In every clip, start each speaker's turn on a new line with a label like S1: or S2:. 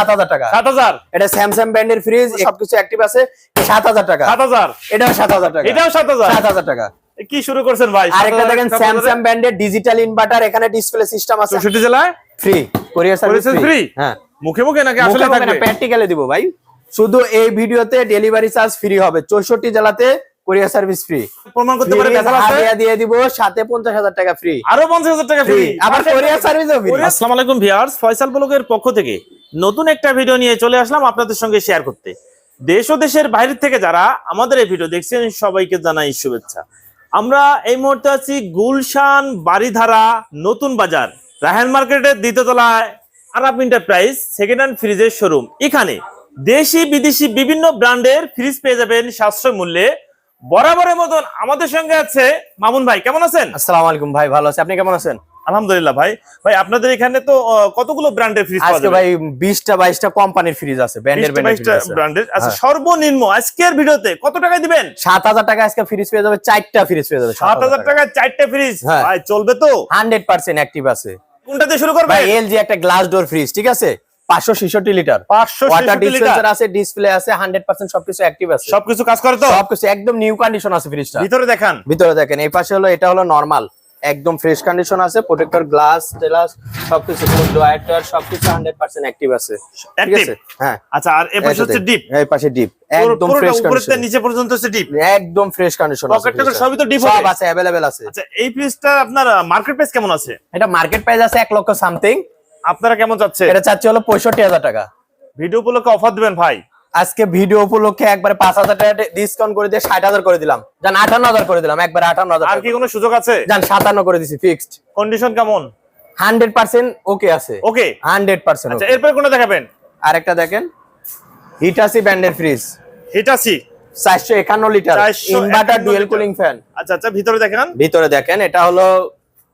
S1: সাত হাজার টাকা।
S2: সাত হাজার?
S1: এটা স্যামসাং ব্র্যান্ডের ফ্রিজ সবকিছু অ্যাক্টিভ আছে সাত হাজার টাকা।
S2: সাত হাজার?
S1: এটাও সাত হাজার টাকা।
S2: এটাও সাত হাজার?
S1: সাত হাজার টাকা।
S2: কি শুরু করছেন ভাই?
S1: আরেকটা দেখেন স্যামসাং ব্র্যান্ডের ডিজিটাল ইনভার্টার এখানে ডিসপ্লে সিস্টেম আছে।
S2: চৌষট্টি জেলায়?
S1: ফ্রি কোরিয়ার সার্ভিস ফ্রি হ্যাঁ।
S2: মুখে মুখে নাকি আসলে থাকবে?
S1: প্র্যাকটিক্যালি দিব ভাই। শুধু এই ভিডিওতে ডেলিভারি চার্জ ফ্রি হবে। চৌষট্টি জেলাতে কোরিয়ার সার্ভিস ফ্রি
S2: প্রমাণ করতে পারে বেতাল আছে?
S1: দিয়ে দিব সাথে পঞ্চাশ হাজার টাকা ফ্রি
S2: আরও পঞ্চাশ হাজার টাকা
S1: ফ্রি আবার কোরিয়ার সার্ভিসও ফ্রি
S2: আসসালামু আলাইকুম ভিউয়ার্স ফয়সাল ব্লগের পক্ষ থেকে নতুন একটা ভিডিও নিয়ে চলে আসলাম আপনাদের সঙ্গে শেয়ার করতে। দেশ ও দেশের বাইরে থেকে যারা আমাদের এই ভিডিও দেখছেন সবাইকে জানাই শুভেচ্ছা। আমরা এই মুহূর্তে আছি গুলশান বাড়িধারা নতুন বাজার রাহেন মার্কেটের দ্বিতীয় তলায় আরাপ এন্টারপ্রাইজ সেকেন্ড হ্যান্ড ফ্রিজের শোরুম এখানে দেশি বিদেশি বিভিন্ন ব্র্যান্ডের ফ্রিজ পেয়ে যাবেন সাশ্রয় মূল্যে বরাবরের মতন আমাদের সঙ্গে আছে মামুন ভাই। কেমন আছেন?
S1: আসসালামু আলাইকুম ভাই ভালো আছে। আপনি কেমন আছেন?
S2: আলহামদুলিল্লাহ ভাই। ভাই আপনাদের এখানে তো কতগুলো ব্র্যান্ডের ফ্রিজ
S1: আজকে ভাই বিশটা বাইশটা কোম্পানির ফ্রিজ আছে ব্র্যান্ডের ব্র্যান্ডের
S2: ব্র্যান্ডের আচ্ছা
S1: হ্যাঁ।
S2: সর্বনিম্ন আজকের ভিডিওতে কত টাকায় দিবেন?
S1: সাত হাজার টাকা আজকে ফ্রিজ পেয়ে যাবে চারটা ফ্রিজ পেয়ে যাবে
S2: সাত হাজার টাকায় চারটে ফ্রিজ
S1: হ্যাঁ।
S2: ভাই চলবে তো?
S1: হান্ড্রেড পার্সেন্ট অ্যাক্টিভ আছে।
S2: কোনটা দিয়ে শুরু করবে
S1: ভাই এলজি একটা গ্লাস ডোর ফ্রিজ ঠিক আছে? পাঁচশো ছেষট্টি লিটার।
S2: পাঁচশো
S1: ডিসপেন্সার আছে ডিসপ্লে আছে হান্ড্রেড পার্সেন্ট সবকিছু অ্যাক্টিভ আছে।
S2: সবকিছু কাজ করে তো?
S1: সবকিছু একদম নিউ কন্ডিশন আছে ফ্রিজটা
S2: ভিতরে দেখান।
S1: ভিতরে দেখেন এই পাশে হলো এটা হলো নরমাল একদম ফ্রেশ কন্ডিশন আছে প্রোটেক্টর গ্লাস টেলাস সবকিছু ড্রয়ার টয়ার সবকিছু হান্ড্রেড পার্সেন্ট অ্যাক্টিভ আছে। ঠিক আছে? হ্যাঁ।
S2: আচ্ছা আর পাশে হচ্ছে ডিপ
S1: এই পাশে ডিপ একদম ফ্রেশ কন্ডিশন
S2: নিচে পর্যন্ত হচ্ছে ডিপ
S1: একদম ফ্রেশ কন্ডিশন
S2: টকেট সবই তো ডিপ
S1: সব আছে আছে।
S2: আচ্ছা এই আপনার মার্কেট প্রাইস কেমন আছে?
S1: এটা মার্কেট প্রাইস আছে এক লক্ষ সামথিং
S2: আপনারা কেমন যাচ্ছে
S1: এটা চাচ্ছি হলো পঁয়ষট্টি হাজার টাকা।
S2: ভিডিও উপলক্ষে অফার দিবেন ভাই?
S1: আজকে ভিডিও উপলক্ষে একবারে পাঁচ হাজার টাকা ডিসকাউন্ট করে দিয়ে ষাট হাজার করে দিলাম। যান আটান্ন হাজার করে দিলাম একবারে আটান্ন হাজার
S2: আর কি কোনো সুযোগ আছে?
S1: যান সাতান্ন করে দিছি ফিক্সড
S2: কন্ডিশন কেমন?
S1: হান্ড্রেড পার্সেন্ট ওকে আছে।
S2: ওকে
S1: হান্ড্রেড পার্সেন্ট
S2: আচ্ছা এরপরে কোনটা দেখাবেন?
S1: আরেকটা দেখেন। হিটাসি ব্র্যান্ডের ফ্রিজ
S2: হিটাসি
S1: চারশো একান্ন litre
S2: 451
S1: inverter dual cooling fan
S2: আচ্ছা আচ্ছা ভিতরে দেখেন।
S1: ভিতরে দেখেন এটা হলো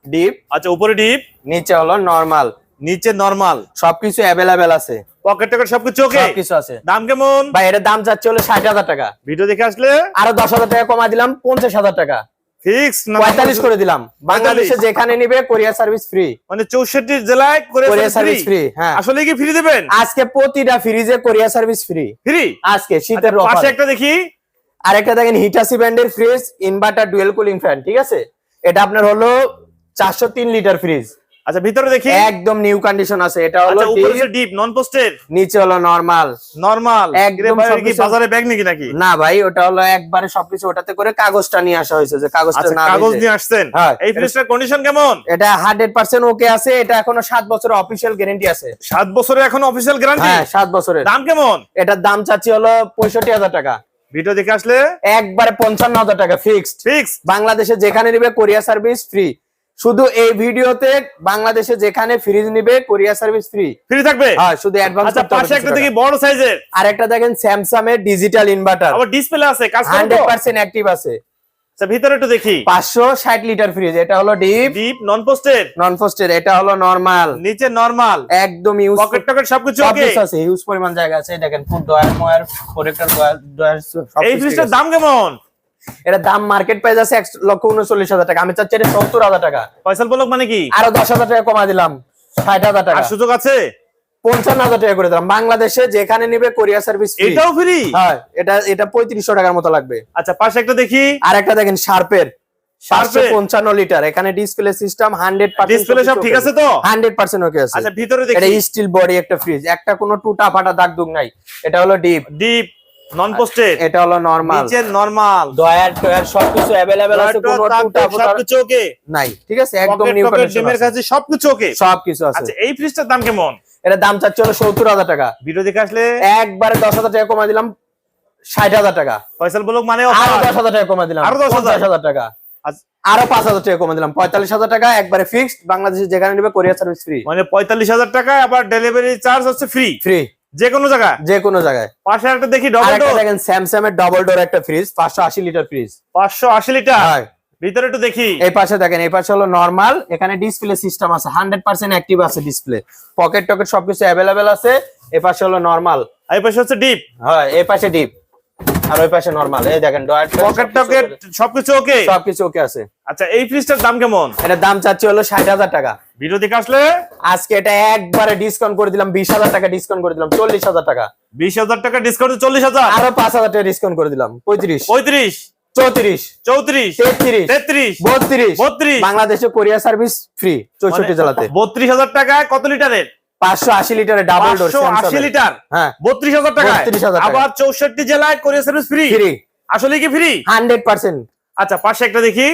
S1: ডিপ
S2: আচ্ছা উপরে ডিপ
S1: নিচে হলো নরমাল
S2: নিচে নরমাল
S1: সবকিছু অ্যাভেলেবেল আছে।
S2: পকেট টকেট সবকিছু ওকে
S1: সবকিছু আছে।
S2: দাম কেমন?
S1: ভাই এটার দাম যাচ্ছে হলো ষাট হাজার টাকা।
S2: ভিডিও দেখে আসলে?
S1: আরও দশ হাজার টাকা কমা দিলাম পঞ্চাশ হাজার টাকা।
S2: ফিক্স
S1: পঁয়তাল্লিশ করে দিলাম। বাংলাদেশে যেখানে নিবে কোরিয়ার সার্ভিস ফ্রি
S2: মানে চৌষট্টি জেলায় করে
S1: কোরিয়ার সার্ভিস ফ্রি হ্যাঁ।
S2: আসলে কি ফ্রি দিবেন?
S1: আজকে প্রতিটা ফ্রিজে কোরিয়ার সার্ভিস ফ্রি
S2: ফ্রি
S1: আজকে শীতের অফার পাশে
S2: একটা দেখি।
S1: আরেকটা দেখেন হিটাসি ব্র্যান্ডের fridge inverter dual cooling fan ঠিক আছে? এটা আপনার হলো চারশো তিন লিটার ফ্রিজ
S2: আচ্ছা ভিতরে দেখি।
S1: একদম নিউ কন্ডিশন আছে এটা হলো
S2: আচ্ছা উপরে ডিপ নন পোস্টের
S1: নিচে হলো নরমাল
S2: নরমাল
S1: একদম
S2: কি বাজারে ব্যাগ নাকি নাকি?
S1: না ভাই ওটা হলো একবারে সবকিছু ওটাতে করে কাগজটা নিয়ে আসা হয়েছে যে কাগজটা
S2: আচ্ছা
S1: না
S2: কাগজ নিয়ে আসছেন?
S1: হ্যাঁ,
S2: এই ফ্রিজটার কন্ডিশন কেমন?
S1: এটা হান্ড্রেড পার্সেন্ট ওকে আছে এটা এখনও সাত বছরের অফিসিয়াল গ্যারান্টি আছে।
S2: সাত বছরের এখন অফিসিয়াল গ্যারান্টি
S1: হ্যাঁ সাত বছরের।
S2: দাম কেমন?
S1: এটার দাম চাচ্ছি হলো পঁয়ষট্টি হাজার টাকা।
S2: ভিডিও দেখে আসলে?
S1: একবারে পঞ্চান্ন হাজার টাকা ফিক্সড
S2: ফিক্স
S1: বাংলাদেশে যেখানে নিবে কোরিয়া সার্ভিস ফ্রি শুধু এই ভিডিওতে বাংলাদেশে যেখানে ফ্রিজ নিবে কোরিয়া সার্ভিস ফ্রি
S2: ফ্রি থাকবে?
S1: হ্যাঁ শুধু অ্যাডভান্স
S2: আচ্ছা পাশে একটা দেখি বড় সাইজের
S1: আরেকটা দেখেন স্যামসাং এর ডিজিটাল ইনভার্টার
S2: আবার ডিসপ্লে আছে কাজ করে তো?
S1: হান্ড্রেড পার্সেন্ট অ্যাক্টিভ আছে।
S2: আচ্ছা ভিতরে একটু দেখি।
S1: পাঁচশো ষাট লিটার ফ্রিজ এটা হলো deep
S2: deep non frosted
S1: non পোস্টের এটা হলো নরমাল
S2: নিচে নরমাল
S1: একদম ইউজ
S2: পকেট টকেট সবকিছু ওকে
S1: আছে হিউজ পরিমাণ জায়গা আছে দেখেন ফুড ডয়ার ময়ার প্রোটেক্টর ডয়ার
S2: এই ফ্রিজটার দাম কেমন?
S1: এটা দাম মার্কেট প্রাইস আছে এক লক্ষ উনচল্লিশ হাজার টাকা। আমি চাচ্ছি এটা সত্তর হাজার টাকা।
S2: ফয়সাল বলক মানে কি?
S1: আরও দশ হাজার টাকা কমা দিলাম ষাট হাজার টাকা।
S2: আর সুযোগ আছে?
S1: পঞ্চান্ন হাজার টাকা করে দিলাম। বাংলাদেশে যেখানে নিবে কোরিয়া সার্ভিস
S2: এটাও ফ্রি
S1: হ্যাঁ এটা এটা পঁয়ত্রিশশো টাকার মতো লাগবে।
S2: আচ্ছা পাশে একটা দেখি।
S1: আর একটা দেখেন শার্পের সাতশো পঞ্চান্ন লিটার এখানে ডিসপ্লে সিস্টেম হান্ড্রেড
S2: ডিসপ্লে সব ঠিক আছে। তো?
S1: হান্ড্রেড পার্সেন্ট ওকে আছে।
S2: আচ্ছা ভিতরে
S1: এটা স্টিল বডি একটা ফ্রিজ একটা কোনো টুটা ফাটা দাগ দুগ নাই। এটা হলো ডিপ
S2: ডিপ নন পোস্টেড
S1: এটা হলো নরমাল
S2: নিচে নরমাল
S1: দয়ার টয়ার সবকিছু অ্যাভেলেবেল আছে কোনো টুটা
S2: সবকিছু ওকে
S1: নাই ঠিক আছে? একদম নিউ কন্ডিশন
S2: কাছে সবকিছু ওকে
S1: সবকিছু আছে।
S2: আচ্ছা এই ফ্রিজটার দাম কেমন?
S1: এটা দাম চাচ্ছে হলো সত্তর হাজার টাকা।
S2: ভিডিও দেখে আসলে
S1: একবারে দশ হাজার টাকা কমাই দিলাম ষাট হাজার টাকা।
S2: ফয়সাল বলক মানে
S1: আরও
S2: offer।
S1: দশ হাজার টাকা কমাই দিলাম
S2: আরও 10,000
S1: পঞ্চাশ হাজার টাকা।
S2: আচ্ছা,
S1: আরও পাঁচ হাজার টাকা কমাই দিলাম পঁয়তাল্লিশ হাজার টাকা একবারে ফিক্সড বাংলাদেশে যেখানে নেবে কোরিয়া সার্ভিস ফ্রি
S2: মানে পঁয়তাল্লিশ হাজার টাকা আবার ডেলিভারি চার্জ হচ্ছে ফ্রি
S1: ফ্রি
S2: যে কোনো জায়গায়?
S1: যে কোনো জায়গায়।
S2: পাশে একটা দেখি ডবল ডোর
S1: দেখেন স্যামসাং এর ডবল ডোর একটা ফ্রিজ পাঁচশো আশি লিটার ফ্রিজ
S2: পাঁচশো আশি লিটার ভিতরে একটু দেখি।
S1: এই পাশে দেখেন এই পাশে হলো নরমাল এখানে ডিসপ্লে সিস্টেম আছে হান্ড্রেড পার্সেন্ট অ্যাক্টিভ আছে ডিসপ্লে পকেট টকেট সবকিছু অ্যাভেলেবেল আছে এই পাশে হলো নরমাল
S2: এই পাশে হচ্ছে ডিপ
S1: হয় এই পাশে ডিপ আর ওই পাশে নরমাল এই দেখেন ডয়ার
S2: পকেট টকেট সবকিছু ওকে
S1: সবকিছু ওকে আছে।
S2: আচ্ছা এই ফ্রিজটার দাম কেমন?
S1: এটার দাম চাচ্ছি হলো ষাট হাজার টাকা।
S2: ভিডিও দেখে আসলে?
S1: আজকে এটা একবারে ডিসকাউন্ট করে দিলাম বিশ হাজার টাকা ডিসকাউন্ট করে দিলাম চল্লিশ হাজার টাকা।
S2: বিশ হাজার টাকা ডিসকাউন্ট চল্লিশ হাজার?
S1: আরও পাঁচ হাজার টাকা ডিসকাউন্ট করে দিলাম পঁয়ত্রিশ।
S2: পঁয়ত্রিশ।
S1: চৌত্রিশ।
S2: চৌত্রিশ।
S1: তেত্রিশ।
S2: তেত্রিশ।
S1: বত্রিশ।
S2: বত্রিশ।
S1: বাংলাদেশে কোরিয়া সার্ভিস ফ্রি চৌষট্টি জেলাতে।
S2: বত্রিশ হাজার টাকায় কত লিটারের
S1: ডাবল ডোর
S2: লিটার?
S1: হ্যাঁ।
S2: বত্রিশ হাজার টাকা
S1: 32,000
S2: আবার চৌষট্টি জেলায় কোরিয়ার সার্ভিস ফ্রি
S1: ফ্রি
S2: আসলে কি ফ্রি
S1: হান্ড্রেড পার্সেন্ট
S2: আচ্ছা পাশে একটা দেখি।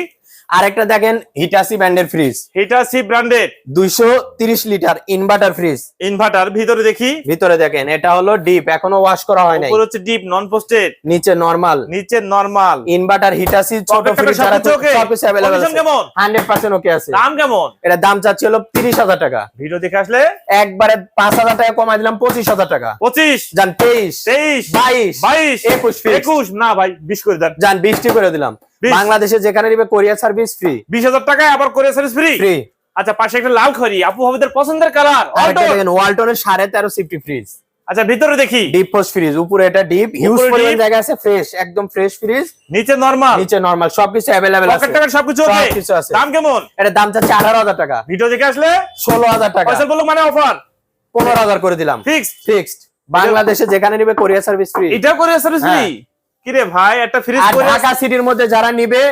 S1: আরেকটা দেখেন হিটাসি ব্র্যান্ডের ফ্রিজ
S2: এটা সি ব্র্যান্ডেড
S1: দুইশো তিরিশ লিটার ইনভার্টার ফ্রিজ
S2: ইনভার্টার ভিতরে দেখি।
S1: ভিতরে দেখেন এটা হলো ডিপ এখনও ওয়াশ করা হয় নাই।
S2: উপর হচ্ছে ডিপ নন পোস্টেড
S1: নিচে নরমাল
S2: নিচে নরমাল
S1: ইনভার্টার হিটাসি ছোট ফ্রিজ যারা
S2: সবকিছু Condition
S1: আছে।
S2: কেমন?
S1: হান্ড্রেড পার্সেন্ট ওকে আছে।
S2: দাম কেমন?
S1: এটা দাম চাচ্ছি হলো তিরিশ হাজার টাকা।
S2: ভিডিও দেখে আসলে?
S1: একবারে পাঁচ হাজার টাকা কমাই দিলাম পঁচিশ হাজার টাকা।
S2: পঁচিশ?
S1: যান তেইশ।
S2: তেইশ?
S1: বাইশ?
S2: বাইশ?
S1: একুশ fix।
S2: না ভাই বিশ করে দেন।
S1: যান বৃষ্টি করে দিলাম। বাংলাদেশে যেখানে নিবে কোরিয়া সার্ভিস ফ্রি
S2: বিশ হাজার টাকায় আবার কোরিয়ার সার্ভিস ফ্রি
S1: ফ্রি
S2: আচ্ছা পাশে একটা লাল খড়ি। আপু হাবিদের পছন্দের কালার
S1: দেখেন ওয়ালটনের সাড়ে তেরো সিফটি ফ্রিজ
S2: আচ্ছা ভিতরে দেখি।
S1: ডিপ পোস্ট ফ্রিজ উপরে এটা ডিপ হিউজ পরিমাণ জায়গা আছে ফ্রেশ একদম ফ্রেশ ফ্রিজ
S2: নিচে নরমাল
S1: নিচে নরমাল সবকিছু অ্যাভেলেবেল আছে।
S2: টাকার সবকিছু ওকে
S1: সবকিছু আছে।
S2: দাম কেমন?
S1: এটা দাম চাচ্ছে আঠারো হাজার টাকা।
S2: ভিডিও দেখে আসলে?
S1: ষোলো হাজার টাকা।
S2: পয়সা বলো মানে অফার
S1: পনেরো হাজার করে দিলাম।
S2: ফিক্স
S1: ফিক্সড বাংলাদেশে যেখানে নিবে কোরিয়া সার্ভিস ফ্রি
S2: এটাও কোরিয়ার সার্ভিস ফ্রি
S1: হ্যাঁ।
S2: কি রে ভাই একটা ফ্রিজ করে
S1: ঢাকা সিটির মধ্যে যারা নিবে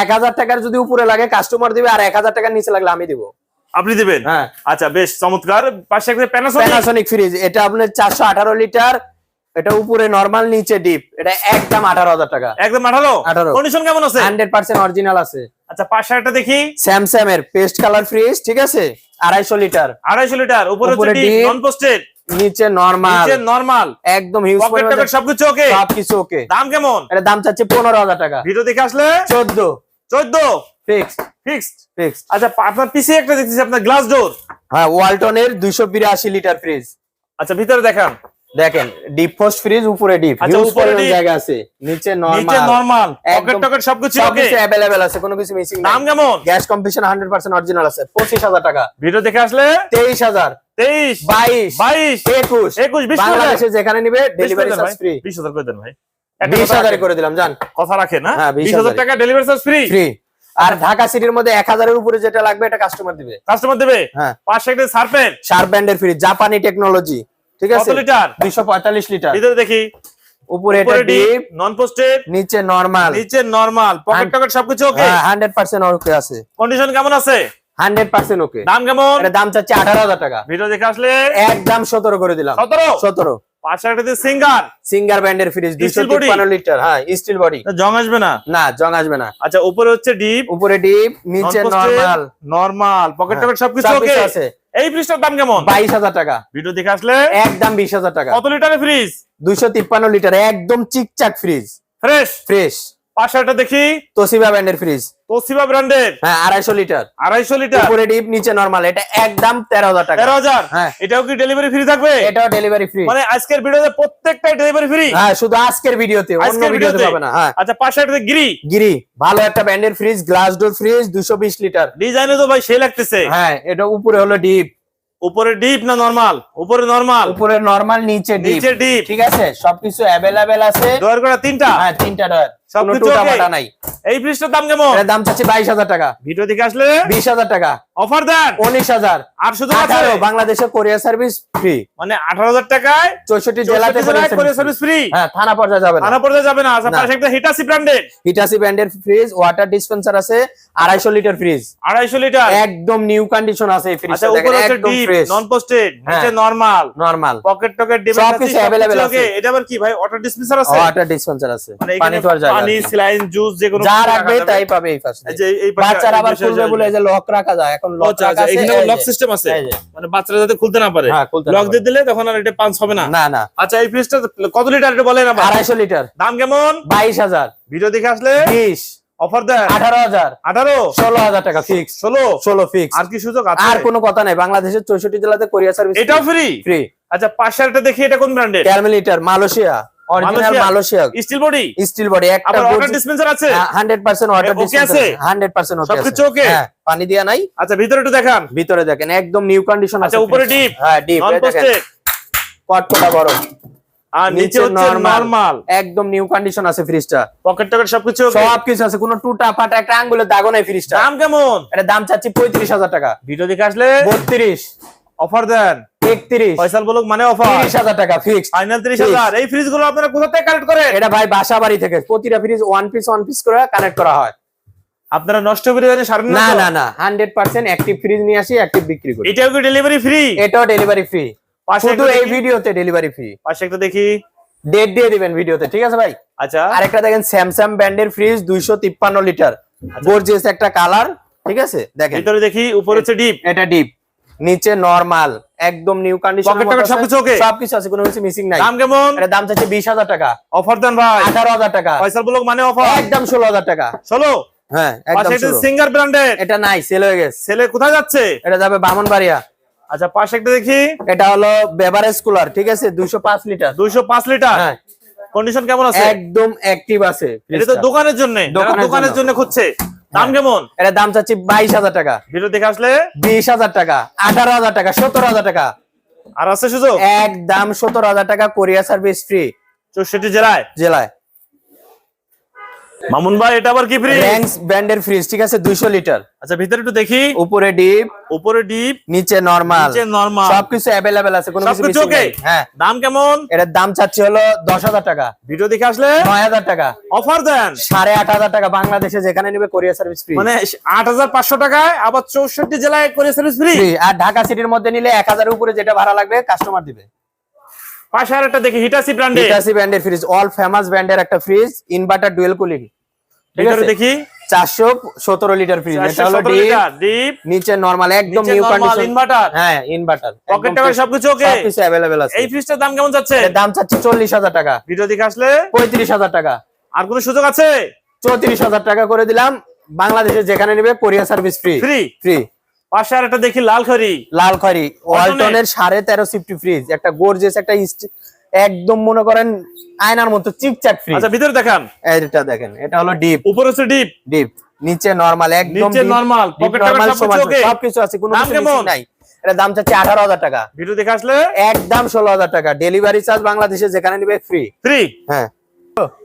S1: এক হাজার টাকার যদি উপরে লাগে কাস্টমার দিবে আর এক হাজার টাকার নিচে লাগলে আমি দিব।
S2: আপনি দিবেন?
S1: হ্যাঁ।
S2: আচ্ছা বেশ চমৎকার। পাশে একটা প্যানাসোনিক
S1: প্যানাসোনিক ফ্রিজ এটা আপনার চারশো আঠারো লিটার এটা উপরে নরমাল নিচে ডিপ এটা একদম আঠারো হাজার টাকা।
S2: একদম আঠারো?
S1: 18
S2: কন্ডিশন কেমন আছে?
S1: হান্ড্রেড পার্সেন্ট অরিজিনাল আছে।
S2: আচ্ছা পাশে একটা দেখি।
S1: স্যামসাং এর পেস্ট কালার ফ্রিজ ঠিক আছে? আড়াইশো লিটার
S2: আড়াইশো লিটার উপরে
S1: উপরে
S2: হচ্ছে নন পোস্টেড
S1: নিচে নরমাল
S2: নিচে নরমাল
S1: একদম হিউজ
S2: পকেট সবকিছু ওকে
S1: সবকিছু ওকে
S2: দাম কেমন?
S1: এটা দাম চাচ্ছে পনেরো হাজার টাকা।
S2: ভিডিও দেখে আসলে?
S1: চোদ্দ।
S2: চোদ্দ?
S1: ফিক্সড
S2: ফিক্সড
S1: ফিক্সড
S2: আচ্ছা আপনার পিছিয়ে একটা দেখতেছি আপনার গ্লাস ডোর
S1: হ্যাঁ ওয়ালটনের দুইশো বিরাশি লিটার ফ্রিজ
S2: আচ্ছা ভিতরে দেখান।
S1: দেখেন ডিপ পোস্ট ফ্রিজ উপরে ডিপ
S2: আচ্ছা, উপরে
S1: জায়গা আছে। নিচে
S2: নিচে
S1: নরমাল
S2: নরমাল পকেট টকেট সবকিছু ওকে
S1: সবকিছু অ্যাভেলেবেল আছে কোনো কিছু মিসিং
S2: দাম কেমন?
S1: গ্যাস হান্ড্রেড পার্সেন্ট অরিজিনাল আছে পঁচিশ হাজার টাকা।
S2: ভিডিও দেখে আসলে?
S1: তেইশ হাজার।
S2: তেইশ
S1: বাইশ
S2: বাইশ
S1: একুশ।
S2: একুশ বিশ।
S1: বাংলাদেশে যেখানে নিবে ডেলিভারি
S2: বিশ করে দেন
S1: চার্জ ফ্রি
S2: বিশ হাজার করে দেন ভাই।
S1: বিশ
S2: কথা
S1: হাজার করে দিলাম জান।
S2: কথা রাখেন না
S1: হ্যাঁ, বিশ
S2: হাজার। টাকা ডেলিভারি চার্জ ফ্রি
S1: ফ্রি আর ঢাকা সিটির মধ্যে এক হাজারের উপরে যেটা লাগবে এটা কাস্টমার দিবে।
S2: কাস্টমার দেবে?
S1: হ্যাঁ।
S2: একটা
S1: ব্র্যান্ডের জাপানি টেকনোলজি ঠিক
S2: কত
S1: আছে?
S2: লিটার?
S1: দুইশো পঁয়তাল্লিশ লিটার।
S2: ভিতরে দেখি।
S1: উপরে এটা
S2: ডিপ নন পোস্টেড
S1: নিচে নরমাল
S2: নিচে নরমাল পকেট
S1: হ্যাঁ।
S2: টকেট সবকিছু ওকে
S1: হান্ড্রেড পার্সেন্ট ওকে আছে।
S2: কন্ডিশন কেমন আছে?
S1: Hundred percent okay.
S2: দাম কেমন?
S1: দাম চাচ্ছে আঠারো হাজার টাকা।
S2: ভিডিও দেখে আসলে?
S1: একদম সতেরো করে দিলাম।
S2: সতেরো?
S1: সতেরো।
S2: পাঁচশো সিঙ্গার?
S1: সিঙ্গার ব্র্যান্ডের ফ্রিজ লিটার হ্যাঁ স্টিল বডি
S2: জং আসবে না?
S1: না জং আসবে না।
S2: আচ্ছা উপরে হচ্ছে ডিপ।
S1: উপরে ডিপ নিচে নরমাল
S2: নরমাল পকেট টকেট সবকিছু ওকে
S1: আছে।
S2: এই ফ্রিজটার দাম কেমন?
S1: বাইশ হাজার টাকা।
S2: ভিডিও দেখে আসলে?
S1: একদম বিশ হাজার টাকা।
S2: কত লিটারের ফ্রিজ
S1: দুইশো তিপ্পান্ন লিটার একদম চিকচাক ফ্রিজ
S2: ফ্রেশ
S1: ফ্রেশ
S2: পাঁচশো একটা দেখি।
S1: তোসিবা ব্র্যান্ডের ফ্রিজ
S2: তোসিবা ব্র্যান্ডের?
S1: হ্যাঁ আড়াইশো লিটার।
S2: আড়াইশো লিটার?
S1: উপরে ডিপ নিচে নরমাল এটা একদম তেরো হাজার টাকা।
S2: তেরো হাজার?
S1: হ্যাঁ।
S2: এটাও কি ডেলিভারি ফ্রি থাকবে?
S1: এটাও ডেলিভারি ফ্রি
S2: মানে আজকের ভিডিওতে প্রত্যেকটাই ডেলিভারি ফ্রি
S1: হ্যাঁ শুধু আজকের ভিডিওতে অন্য ভিডিওতে পাবে না হ্যাঁ।
S2: আচ্ছা পাঁচশো একটা গিরি
S1: গিরি ভালো একটা ব্র্যান্ডের ফ্রিজ গ্লাস ডোর ফ্রিজ দুশো বিশ লিটার।
S2: ডিজাইনে তো ভাই সে লাগতেছে।
S1: হ্যাঁ এটা উপরে হলো ডিপ
S2: উপরে ডিপ না নরমাল উপরে নরমাল
S1: উপরে নরমাল নিচে ডিপ
S2: নিচে ডিপ
S1: ঠিক আছে? সবকিছু অ্যাভেলেবেল আছে।
S2: দয়ার করে তিনটা?
S1: হ্যাঁ তিনটা ডয়ার কোনো
S2: সবকিছু
S1: টুটা
S2: okay?
S1: ফাটা নাই।
S2: এই ফ্রিজটার দাম কেমন?
S1: দাম চাচ্ছি বাইশ হাজার টাকা।
S2: ভিডিও দেখে আসলে?
S1: বিশ হাজার টাকা।
S2: অফার দেন?
S1: উনিশ হাজার।
S2: আর শুধু আছে
S1: আঠারো বাংলাদেশের কোরিয়ার সার্ভিস ফ্রি
S2: মানে আঠারো হাজার টাকায়
S1: চৌষট্টি জেলাতে
S2: কোরিয়ার সার্ভিস ফ্রি
S1: হ্যাঁ থানা পর্যায়ে যাবে
S2: থানা পর্যায়ে যাবে না। আচ্ছা পাশে একটা হিটাসি ব্র্যান্ডেড
S1: হিটাসি ব্র্যান্ডের ফ্রিজ ওয়াটার ডিসপেন্সার আছে আড়াইশো লিটার ফ্রিজ
S2: আড়াইশো লিটার
S1: একদম নিউ কন্ডিশন আছে এই
S2: আচ্ছা
S1: ফ্রিজটা
S2: উপরে হচ্ছে ডিপ নন পোস্টেড নিচে। নরমাল
S1: নরমাল
S2: পকেট টকেট
S1: আছে।
S2: এটা আবার কি ভাই? ওয়াটার ডিসপেন্সার আছে?
S1: ওয়াটার ডিসপেন্সার আছে।
S2: মানে
S1: পানি তোয়ার জায়গা।
S2: পানি স্লাইন জুস যে কোনো
S1: যা রাখবে তাই পাবে এই পাশে।
S2: এই যে এই পাশে-
S1: বাচ্চারা আবার খুলবে বলে এই যে লক রাখা যায় এখন লক
S2: আচ্ছা,
S1: রাখা
S2: আচ্ছা,
S1: আছে।
S2: এখানে লক সিস্টেম আছে। মানে বাচ্চারা যাতে খুলতে না পারে।
S1: হ্যাঁ,
S2: লক দিয়ে দিলে তখন আর এটা পাঁচ হবে না।
S1: না না।
S2: আচ্ছা এই ফ্রিজটা কত লিটার এটা বলেন আবার?
S1: আড়াইশো লিটার
S2: দাম কেমন?
S1: বাইশ হাজার।
S2: ভিডিও দেখে আসলে?
S1: বিশ।
S2: অফার দেন।
S1: আঠারো হাজার।
S2: আঠারো?
S1: ষোলো হাজার টাকা ফিক্স
S2: ষোলো?
S1: ষোলো ফিক্স
S2: আর কি সুযোগ আছে?
S1: আর কোনো কথা নাই বাংলাদেশের চৌষট্টি জেলাতে কোরিয়া সার্ভিস
S2: এটাও ফ্রি
S1: ফ্রি
S2: আচ্ছা পাঁচশো একটা দেখি এটা কোন ব্র্যান্ডের
S1: ক্যারমেলিটার Malaysia. Original
S2: Malaysia? Steel body
S1: steel body একটা
S2: ওয়াটার ডিসপেন্সার আছে?
S1: হান্ড্রেড পার্সেন্ট ওয়াটার
S2: okay আছে?
S1: হান্ড্রেড পার্সেন্ট ওকে
S2: সবকিছু okay?
S1: হ্যাঁ পানি দিয়া নাই।
S2: আচ্ছা ভিতরে একটু দেখান।
S1: ভিতরে দেখেন একদম নিউ কন্ডিশন আছে
S2: আচ্ছা, উপরে deep?
S1: হ্যাঁ ডিপ কটকটা বড়?
S2: আর নিচে হচ্ছে নরমাল
S1: একদম নিউ কন্ডিশন আছে ফ্রিজটা
S2: পকেট টকেট সবকিছু okay?
S1: সব কিছু আছে কোনো টুটা ফাটা একটা আঙ্গুলের দাগও নাই ফ্রিজটা
S2: দাম কেমন?
S1: এটা দাম চাচ্ছি পঁয়ত্রিশ হাজার টাকা।
S2: ভিডিও দেখে আসলে
S1: বত্রিশ।
S2: অফার দেন।
S1: একত্রিশ।
S2: ফয়সাল বলুক মানে অফার
S1: তিরিশ হাজার টাকা ফিক্স
S2: ফাইনাল তিরিশ হাজার। এই ফ্রিজগুলো আপনারা কোথা থেকে কালেক্ট করেন?
S1: এটা ভাই বাসা বাড়ি থেকে। প্রতিটা fridge one piece one piece করে কানেক্ট করা হয়।
S2: আপনারা নষ্ট করে দেন
S1: না না না হান্ড্রেড পার্সেন্ট অ্যাক্টিভ ফ্রিজ নিয়ে আসি অ্যাক্টিভ বিক্রি করি।
S2: এটাও কি ডেলিভারি ফ্রি
S1: এটাও ডেলিভারি ফ্রি শুধু এই ভিডিওতে ডেলিভারি ফ্রি
S2: পাশে একটা দেখি।
S1: ডেট দিয়ে দিবেন ভিডিওতে ঠিক আছে ভাই?
S2: আচ্ছা।
S1: আরেকটা দেখেন স্যামসাং ব্র্যান্ডের ফ্রিজ দুইশো তিপ্পান্ন লিটার গর্জিয়াস একটা কালার ঠিক আছে? দেখেন।
S2: ভিতরে দেখি উপরে হচ্ছে ডিপ
S1: এটা ডিপ নিচে নরমাল একদম নিউ কন্ডিশন
S2: সবকিছু?
S1: সবকিছু আছে কোনো কিছু মিসিং নাই।
S2: দাম কেমন?
S1: এটা দাম টাকা।
S2: অফার দেন ভাই।
S1: টাকা।
S2: ফয়সাল বলুক মানে অফার
S1: একদম টাকা। হ্যাঁ একদম
S2: পাশে একটা
S1: 16
S2: সিঙ্গার ব্র্যান্ডের
S1: এটা নাই সেল হয়ে গেছে।
S2: কোথায় যাচ্ছে?
S1: এটা যাবে বামনবাড়িয়া।
S2: আচ্ছা পাশে একটা দেখি।
S1: এটা হলো বেভারেজ কুলার ঠিক আছে? দুইশো পাঁচ লিটার
S2: দুইশো পাঁচ লিটার
S1: হ্যাঁ।
S2: কন্ডিশন কেমন আছে?
S1: একদম অ্যাক্টিভ আছে।
S2: এটা তো দোকানের জন্য
S1: দোকানের। জন্য
S2: খুঁজছে। দাম
S1: হ্যাঁ।
S2: কেমন?
S1: এটা দাম চাচ্ছি বাইশ হাজার টাকা।
S2: ভিডিও দেখে আসলে?
S1: বিশ হাজার টাকা আঠারো হাজার টাকা সতেরো হাজার টাকা।
S2: আর আছে সুযোগ?
S1: একদম সতেরো হাজার টাকা কোরিয়া সার্ভিস ফ্রি
S2: চৌষট্টি জেলায়?
S1: জেলায়।
S2: মামুন ভাই এটা আবার কি ফ্রি
S1: র্যাঙ্কস ব্র্যান্ডের ফ্রিজ ঠিক আছে? দুইশো লিটার
S2: আচ্ছা ভিতরে একটু দেখি।
S1: উপরে ডিপ
S2: উপরে ডিপ
S1: নিচে নরমাল
S2: নিচে নরমাল
S1: সবকিছু অ্যাভেলেবেল আছে কোনো কিছু
S2: সবকিছু
S1: missing হ্যাঁ।
S2: দাম কেমন?
S1: এটার দাম চাচ্ছি হলো দশ হাজার টাকা।
S2: ভিডিও দেখে আসলে?
S1: নয় হাজার টাকা।
S2: অফার দেন।
S1: সাড়ে আট হাজার টাকা বাংলাদেশে যেখানে নেবে কোরিয়া সার্ভিস ফ্রি
S2: মানে আট হাজার পাঁচশো টাকায় আবার চৌষট্টি জেলায় কোরিয়া সার্ভিস ফ্রি
S1: আর ঢাকা সিটির মধ্যে নিলে এক হাজারের উপরে যেটা ভাড়া লাগবে কাস্টমার দিবে।
S2: পাশে আর একটা দেখি হিটাসি ব্র্যান্ডে
S1: হিটাসি ব্র্যান্ডের ফ্রিজ অল ফেমাস ব্র্যান্ডের একটা ফ্রিজ ইনভার্টার ডুয়েল কুলিং ঠিক আছে?
S2: দেখি।
S1: চারশো সতেরো লিটার ফ্রিজ এটা হলো ডিপ নিচে নরমাল একদম নিউ কন্ডিশন
S2: inverter।
S1: হ্যাঁ ইনভার্টার
S2: পকেট টাকা সবকিছু ওকে
S1: সবকিছু অ্যাভেলেবেল আছে।
S2: এই ফ্রিজটার দাম কেমন যাচ্ছে?
S1: দাম চল্লিশ হাজার টাকা।
S2: ভিডিও দেখে আসলে?
S1: পঁয়ত্রিশ হাজার টাকা।
S2: আর কোনো সুযোগ আছে?
S1: চৌত্রিশ হাজার টাকা করে দিলাম। বাংলাদেশে যেখানে নেবে Korea service free
S2: free
S1: free
S2: পাশে আর একটা দেখি লাল খড়ি।
S1: লাল খয়রি ওয়ালটনের সাড়ে তেরো সিফটি ফ্রিজ একটা গোর্জেস একটা একদম মনে করেন আয়নার মতো চিকচাক ফ্রিজ
S2: আচ্ছা ভিতরে দেখান।
S1: এটা দেখেন এটা হলো ডিপ
S2: উপরে হচ্ছে ডিপ
S1: ডিপ নিচে নরমাল একদম
S2: নিচে normal, pocket
S1: নরমাল
S2: সবকিছু
S1: আছে কোনো কিছু নাই। এটা দাম চাচ্ছে আঠারো হাজার টাকা।
S2: ভিডিও দেখে আসলে?
S1: একদম ষোলো হাজার টাকা। ডেলিভারি চার্জ বাংলাদেশে যেখানে নিবে ফ্রি
S2: ফ্রি
S1: হ্যাঁ।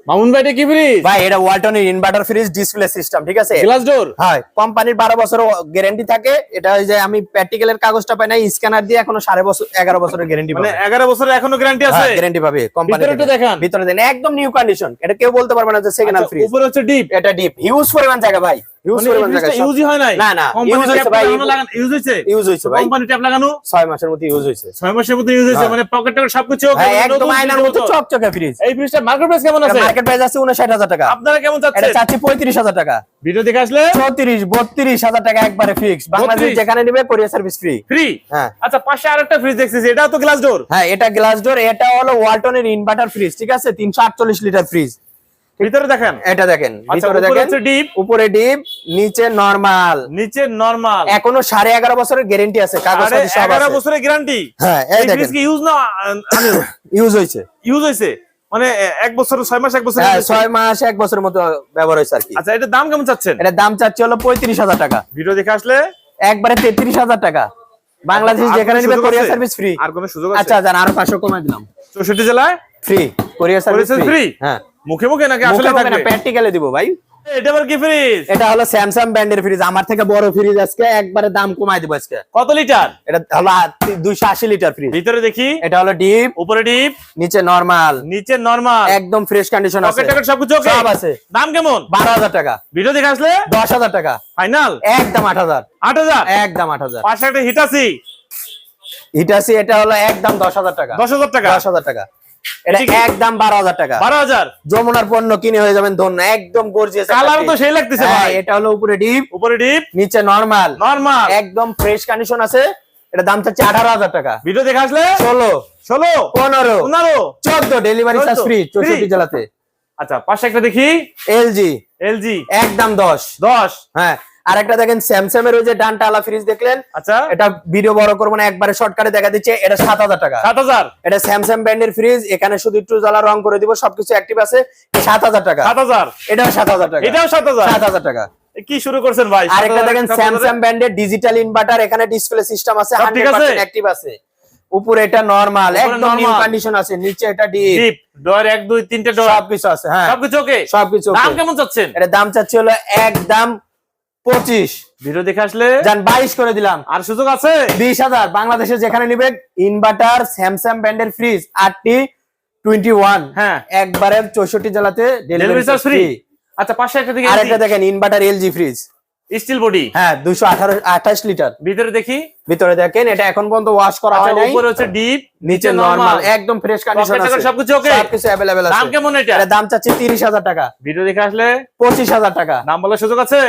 S2: মামুন ভাই এটা কি ফ্রিজ
S1: ভাই এটা ওয়ালটনের ইনভার্টার ফ্রিজ ডিসপ্লে সিস্টেম ঠিক আছে?
S2: গ্লাস ডোর
S1: হ্যাঁ কোম্পানির বারো বছর গ্যারেন্টি থাকে। এটা ওই যে আমি প্র্যাকটিক্যালের কাগজটা পাই নাই স্ক্যানার দিয়ে এখনও সাড়ে বছর এগারো বছরের গ্যারেন্টি
S2: মানে
S1: পাবে।
S2: এগারো বছরের এখনও গ্যারান্টি আছে?
S1: গ্যারেন্টি পাবে কোম্পানি
S2: ভিতরে একটু
S1: ভিতরে দেন একদম নিউ কন্ডিশন এটা কেউ বলতে পারবে না যে সেকেন্ড হ্যান্ড
S2: আচ্ছা,
S1: ফ্রিজ
S2: উপরে হচ্ছে ডিপ
S1: এটা ডিপ হিউজ পরিমাণ জায়গা ভাই। হিউজ
S2: মানে
S1: পরিমাণ জায়গা।
S2: ইউজই হয় নাই?
S1: না, না,
S2: কোম্পানি
S1: হয়েছে ভাই।
S2: লাগানো লাগানো ইউজ হয়েছে?
S1: ইউজ হয়েছে ভাই।
S2: কোম্পানি ট্যাপ লাগানো?
S1: ছয় মাসের মধ্যে ইউজ হয়েছে।
S2: ছয় মাসের মধ্যে ইউজ হয়েছে
S1: হ্যাঁ।
S2: মানে পকেট টকেট সবকিছু
S1: হ্যাঁ
S2: মানে
S1: একদম আয়নার মতো চকচকে ফ্রিজ
S2: এই ফ্রিজটা মার্কেট প্রাইস কেমন আছে?
S1: মার্কেট প্রাইস আছে উনষাট হাজার টাকা।
S2: আপনারা কেমন
S1: এটা চাচ্ছি পঁয়ত্রিশ হাজার টাকা।
S2: ভিডিও দেখে আসলে?
S1: চৌত্রিশ বত্রিশ হাজার টাকা একবারে ফিক্স বাংলাদেশ যেখানে নিবে কোরিয়া সার্ভিস ফ্রি
S2: ফ্রি
S1: হ্যাঁ।
S2: আচ্ছা পাশে আরেকটা ফ্রিজ দেখতেছি এটাও তো গ্লাস ডোর
S1: হ্যাঁ এটা গ্লাস ডোর এটা হলো ওয়ালটনের ইনভার্টার ফ্রিজ ঠিক আছে? তিনশো আটচল্লিশ লিটার ফ্রিজ
S2: ভিতরে দেখেন?
S1: এটা দেখেন
S2: আচ্ছা
S1: ভিতরে দেখেন।
S2: ডিপ
S1: উপরে ডিপ নিচে নরমাল
S2: নিচে নরমাল
S1: এখনও সাড়ে এগারো বছরের গ্যারেন্টি আছে কাগজ আছে।
S2: বছরের গ্যারান্টি
S1: হ্যাঁ এই দেখেন।
S2: কি ইউজ না
S1: ইউজ হয়েছে।
S2: ইউজ হয়েছে? মানে এক বছর ছয় মাস এক বছর
S1: হ্যাঁ? ছয় মাস এক বছরের মতো ব্যবহার হয়েছে আর কি।
S2: আচ্ছা এটা দাম কেমন চাচ্ছেন?
S1: এটা দাম চাচ্ছে হলো পঁয়ত্রিশ হাজার টাকা।
S2: ভিডিও দেখে আসলে?
S1: একবারে তেত্রিশ হাজার টাকা। বাংলাদেশ যেখানে নিবে
S2: কোরিয়ার
S1: সার্ভিস ফ্রি
S2: আর কোনো সুযোগ আছে?
S1: আচ্ছা জান আরও পাঁচশো কমায় দিলাম।
S2: চৌষট্টি জেলায়?
S1: ফ্রি কোরিয়ার সার্ভিস ফ্রি হ্যাঁ।
S2: মুখে মুখে নাকি আসলে থাকবে?
S1: প্র্যাকটিক্যালে দিব ভাই।
S2: এটা আবার কি ফ্রিজ
S1: এটা হলো স্যামসাং ব্র্যান্ডের ফ্রিজ আমার থেকে বড় ফ্রিজ আজকে একবারে দাম কমাই দিব আজকে।
S2: কত লিটার
S1: এটা হলো দুইশো আশি লিটার ফ্রিজ
S2: ভিতরে দেখি।
S1: এটা হলো ডিপ
S2: উপরে ডিপ।
S1: নিচে নরমাল
S2: নিচে নরমাল
S1: একদম ফ্রেশ কন্ডিশন আছে।
S2: পকেট ওকে
S1: সব আছে।
S2: দাম কেমন?
S1: বারো হাজার টাকা।
S2: ভিডিও দেখে আসলে?
S1: দশ হাজার টাকা।
S2: ফাইনাল
S1: একদম আট হাজার।
S2: আট হাজার?
S1: একদম আট হাজার।
S2: পাশে একটা হিটাসি
S1: হিটাসি এটা হলো একদম দশ হাজার টাকা।
S2: দশ হাজার টাকা?
S1: দশ হাজার টাকা। এটা একদম বারো হাজার টাকা।
S2: বারো হাজার?
S1: যমুনার পণ্য কিনে হয়ে যাবেন ধন্য একদম গর্জিয়াস
S2: কালার তো সেই লাগতেছে ভাই।
S1: এটা হলো উপরে ডিপ
S2: উপরে ডিপ
S1: নিচে নরমাল
S2: নরমাল
S1: একদম ফ্রেশ কন্ডিশন আছে। এটা দাম চাচ্ছে আঠারো হাজার টাকা।
S2: ভিডিও দেখে আসলে?
S1: ষোলো।
S2: ষোলো?
S1: পনেরো।
S2: পনেরো?
S1: চোদ্দ ডেলিভারি চার্জ ফ্রি চৌষট্টি জেলাতে।
S2: আচ্ছা পাশে একটা দেখি।
S1: এলজি
S2: এলজি
S1: একদম দশ।
S2: দশ?
S1: হ্যাঁ। আরেকটা দেখেন স্যামসাং এর ওই যে ডানটা আলা ফ্রিজ দেখলেন?
S2: আচ্ছা।
S1: এটা ভিডিও বড় করব না একবারে শর্টকাটে দেখা দিচ্ছে এটা সাত হাজার টাকা।
S2: সাত হাজার?
S1: এটা স্যামসাং ব্র্যান্ডের ফ্রিজ এখানে শুধু একটু জ্বালা রং করে দিব সবকিছু অ্যাক্টিভ আছে সাত হাজার টাকা।
S2: সাত হাজার?
S1: এটাও সাত হাজার টাকা।
S2: এটাও সাত হাজার?
S1: সাত হাজার টাকা।
S2: কি শুরু করছেন ভাই?
S1: আরেকটা
S2: 7,000
S1: দেখেন? স্যামসাং ব্র্যান্ডের ডিজিটাল ইনভার্টার এখানে ডিসপ্লে সিস্টেম আছে
S2: সব ঠিক
S1: হান্ড্রেড
S2: আছে?
S1: অ্যাক্টিভ আছে। উপরে এটা নরমাল একদম নিউ কন্ডিশন আছে নিচে এটা ডিপ
S2: ডিপ ডোর এক দুই তিনটে ডোর
S1: সবকিছু আছে হ্যাঁ।
S2: সবকিছু ওকে
S1: সবকিছু
S2: দাম কেমন চাচ্ছেন?
S1: এটা দাম চাচ্ছি হলো একদম পঁচিশ।
S2: ভিডিও দেখে আসলে
S1: যান বাইশ করে দিলাম।
S2: আর সুযোগ আছে?
S1: বিশ হাজার। বাংলাদেশে যেখানে নিবে ইনভার্টার স্যামসাং ব্র্যান্ডের ফ্রিজ আটটি টোয়েন্টি ওয়ান।
S2: হ্যাঁ।
S1: একবারে চৌষট্টি জেলাতে
S2: ডেলিভারি চার্জ ফ্রি আচ্ছা পাঁচশো একটা দিকে
S1: আর একটা দেখেন inverter LG fridge.
S2: Steel body?
S1: হ্যাঁ দুশো আঠারো আঠাশ লিটার।
S2: ভিতরে দেখি।
S1: ভিতরে দেখেন এটা এখন পর্যন্ত ওয়াশ করা
S2: আচ্ছা
S1: হয় নাই।
S2: উপরে হচ্ছে ডিপ
S1: নিচে নরমাল একদম ফ্রেশ কন্ডিশন আছে।
S2: সবকিছু okay?
S1: সবকিছু
S2: দাম
S1: আছে।
S2: কেমন এটা?
S1: এটা দাম চাচ্ছি তিরিশ হাজার টাকা।
S2: ভিডিও দেখে আসলে
S1: পঁচিশ হাজার টাকা।
S2: নাম বলার সুযোগ আছে?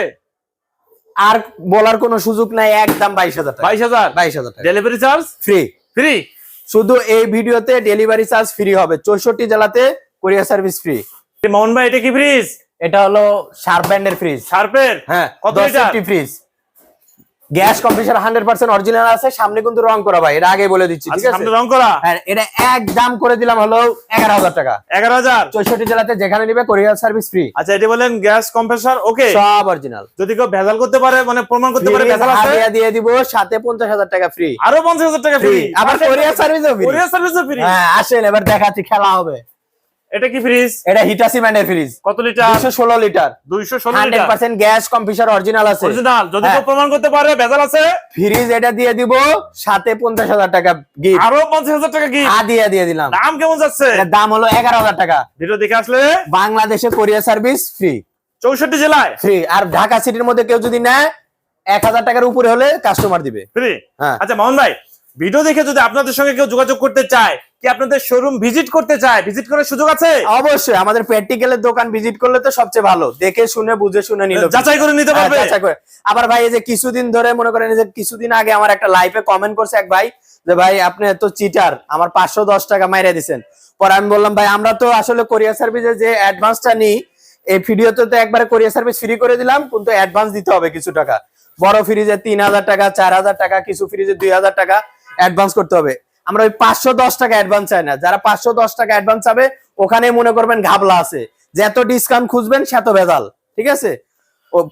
S1: আর বলার কোনো সুযোগ নাই একদম বাইশ হাজার
S2: বাইশ হাজার?
S1: বাইশ হাজার
S2: ডেলিভারি চার্জ
S1: ফ্রি
S2: ফ্রি
S1: শুধু এই ভিডিওতে ডেলিভারি চার্জ ফ্রি হবে। চৌষট্টি জেলাতে কোরিয়া সার্ভিস ফ্রি
S2: মোহন ভাই এটা কি ফ্রিজ
S1: এটা হলো শার্প ব্র্যান্ডের ফ্রিজ
S2: শার্পের
S1: হ্যাঁ
S2: কত
S1: fridge gas compressor hundred percent original আছে সামনে কিন্তু রং করা ভাই এটা আগে বলে দিচ্ছি ঠিক
S2: আচ্ছা
S1: আছে?
S2: রং করা?
S1: হ্যাঁ এটা একদম করে দিলাম হলো এগারো হাজার টাকা।
S2: এগারো হাজার?
S1: চৌষট্টি জেলাতে যেখানে নিবে কোরিয়ার সার্ভিস ফ্রি
S2: আচ্ছা এটা বলেন গ্যাস কম্প্রেসার ওকে?
S1: সব অরিজিনাল।
S2: যদি কেউ ভেজাল করতে পারে মানে প্রমাণ করতে পারে ভেজাল আছে?
S1: দিয়ে দিব সাথে পঞ্চাশ হাজার টাকা ফ্রি
S2: আরও পঞ্চাশ হাজার টাকা ফ্রি
S1: ফ্রি আবার কোরিয়ার সার্ভিসও ফ্রি
S2: কোরিয়ার সার্ভিসও ফ্রি
S1: হ্যাঁ আসেন এবার দেখাচ্ছি খেলা হবে।
S2: এটা কি ফ্রিজ
S1: এটা হিটাসি ফ্রিজ
S2: কত লিটার
S1: দুশো ষোলো লিটার
S2: দুইশো ষোলো
S1: hundred
S2: litre
S1: percent gas computer original আছে।
S2: অরিজিনাল যদি
S1: হ্যাঁ।
S2: কেউ প্রমাণ করতে পারে ভেজাল আছে?
S1: ফ্রিজ এটা দিয়ে দিব সাথে পঞ্চাশ হাজার টাকা গিফট
S2: আরও পঞ্চাশ হাজার টাকা কি
S1: আ দিয়ে দিলাম।
S2: দাম কেমন যাচ্ছে?
S1: এটার দাম হলো এগারো হাজার টাকা।
S2: ভিডিও দেখে আসলে?
S1: বাংলাদেশে কোরিয়ার সার্ভিস ফ্রি
S2: চৌষট্টি জেলায়?
S1: ফ্রি আর ঢাকা সিটির মধ্যে কেউ যদি নেয় এক হাজার টাকার উপরে হলে কাস্টমার দিবে।
S2: ফ্রি
S1: হ্যাঁ।
S2: আচ্ছা মোহন ভাই ভিডিও দেখে যদি আপনাদের সঙ্গে কেউ যোগাযোগ করতে চায় কি আপনাদের শোরুম ভিজিট করতে চায়? ভিজিট করার সুযোগ আছে?
S1: অবশ্যই আমাদের প্র্যাকটিক্যালের দোকান ভিজিট করলে তো সবচেয়ে ভালো। দেখে শুনে বুঝে শুনে নিল
S2: যাচাই করে নিতে
S1: হ্যাঁ,
S2: পারবে।
S1: যাচাই করে। আবার ভাই এই যে কিছুদিন ধরে মনে করেন যে কিছুদিন আগে আমার একটা লাইভে কমেন্ট করছে এক ভাই যে ভাই আপনি তো চিটার আমার পাঁচশো দশ টাকা মাইরে দিছেন। পরে আমি বললাম ভাই আমরা তো আসলে কোরিয়ার সার্ভিসে যে অ্যাডভান্সটা নিই এই ভিডিওতে তো একবারে কোরিয়ার সার্ভিস ফ্রি করে দিলাম কিন্তু অ্যাডভান্স দিতে হবে কিছু টাকা। বড় ফ্রিজে তিন হাজার টাকা চার হাজার টাকা কিছু ফ্রিজে দুই হাজার টাকা অ্যাডভান্স করতে হবে। আমরা ওই পাঁচশো দশ টাকা অ্যাডভান্স চাই না। যারা পাঁচশো দশ টাকা অ্যাডভান্স চাবে ওখানে মনে করবেন ঘাবলা আছে। যে এত ডিসকাউন্ট খুঁজবেন সে এত ভেজাল। ঠিক আছে?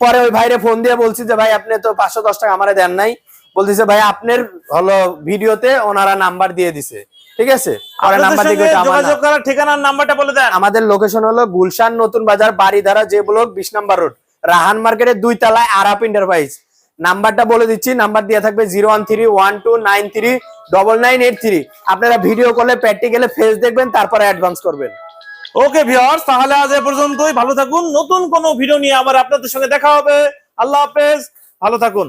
S1: পরে ওই ভাইরে ফোন দিয়ে বলছি যে ভাই আপনি তো পাঁচশো দশ টাকা আমারে দেন নাই। বলতেছে ভাই আপনার হলো ভিডিওতে ওনারা নাম্বার দিয়ে দিছে। ঠিক আছে?
S2: ঠিকানার নাম্বারটা বলে দেন।
S1: আমাদের লোকেশন হলো গুলশান নতুন বাজার বাড়িধারা যে ব্লক বিশ নাম্বার রোড। রাহান মার্কেটের দুই তলায় আরাপ ইন্টারপ্রাইজ নাম্বারটা বলে দিচ্ছি নাম্বার দিয়ে থাকবে zero one three one two nine three double nine eight three আপনারা ভিডিও করলে প্র্যাকটিক্যালে ফেস দেখবেন, তারপরে অ্যাডভান্স করবেন।
S2: ওকে ভিওর তাহলে আজ এ পর্যন্তই। ভালো থাকুন। নতুন কোনো ভিডিও নিয়ে আবার আপনাদের সঙ্গে দেখা হবে। আল্লাহ হাফেজ। ভালো থাকুন।